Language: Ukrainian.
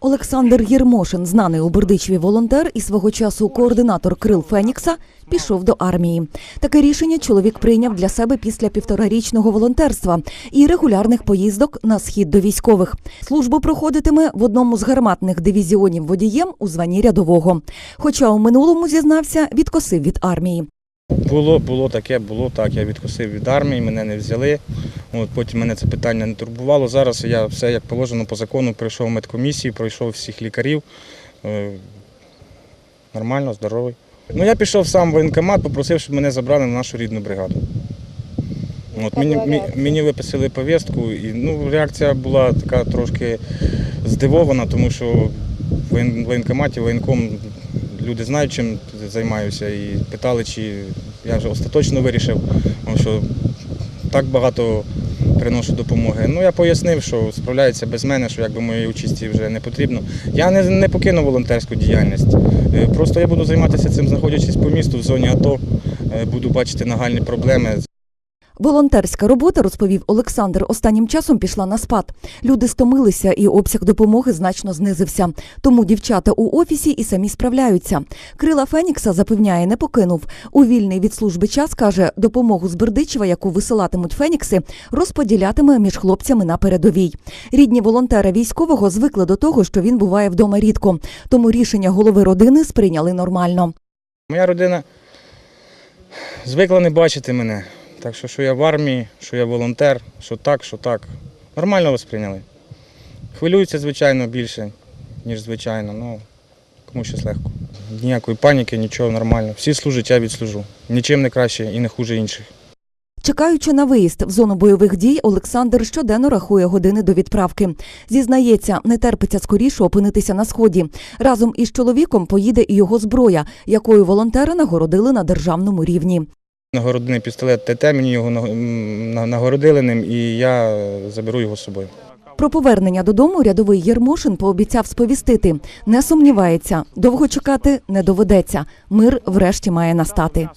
Олександр Єрмошин, знаний у Бердичеві волонтер і свого часу координатор крил Фенікса, пішов до армії. Таке рішення чоловік прийняв для себе після півторарічного волонтерства і регулярних поїздок на схід до військових. Службу проходитиме в одному з гарматних дивізіонів водієм у званні рядового. Хоча у минулому зізнався, відкосив від армії. Було, було таке, було так. Я відкосив від армії, мене не взяли. От, потім мене це питання не турбувало. Зараз я все як положено по закону пройшов медкомісію, пройшов всіх лікарів. Е, Нормально, здоровий. Ну, я пішов сам в воєнкомат, попросив, щоб мене забрали на нашу рідну бригаду. От, мені, мені виписали повістку, і ну, реакція була така трошки здивована, тому що в в воєнкоматі, воєнком люди знають, чим займаюся, і питали, чи я вже остаточно вирішив, тому що так багато приношу допомоги. Ну, я пояснив, що справляється без мене, що якби моєї участі вже не потрібно. Я не, не покину волонтерську діяльність. Е, Просто я буду займатися цим, знаходячись по місту в зоні АТО, Е, буду бачити нагальні проблеми. Волонтерська робота, розповів Олександр, останнім часом пішла на спад. Люди стомилися, і обсяг допомоги значно знизився. Тому дівчата у офісі і самі справляються. Крила Фенікса запевняє, не покинув. У вільний від служби час каже, допомогу з Бердичева, яку висилатимуть Фенікси, розподілятиме між хлопцями на передовій. Рідні волонтера військового звикли до того, що він буває вдома рідко. Тому рішення голови родини сприйняли нормально. Моя родина звикла не бачити мене. Так що, що я в армії, що я волонтер, що так, що так. Нормально вас прийняли. Хвилюються, звичайно, більше, ніж звичайно. Ну, кому щось легко. Ніякої паніки, нічого нормально. Всі служать, я відслужу. Нічим не краще і не хуже інших. Чекаючи на виїзд в зону бойових дій, Олександр щоденно рахує години до відправки. Зізнається, не терпиться скоріше опинитися на сході. Разом із чоловіком поїде і його зброя, якою волонтери нагородили на державному рівні. Нагородний пістолет ТТ, мені його на- нагородили ним, і я заберу його з собою. Про повернення додому рядовий Єрмошин пообіцяв сповістити. Не сумнівається, довго чекати не доведеться. Мир врешті має настати.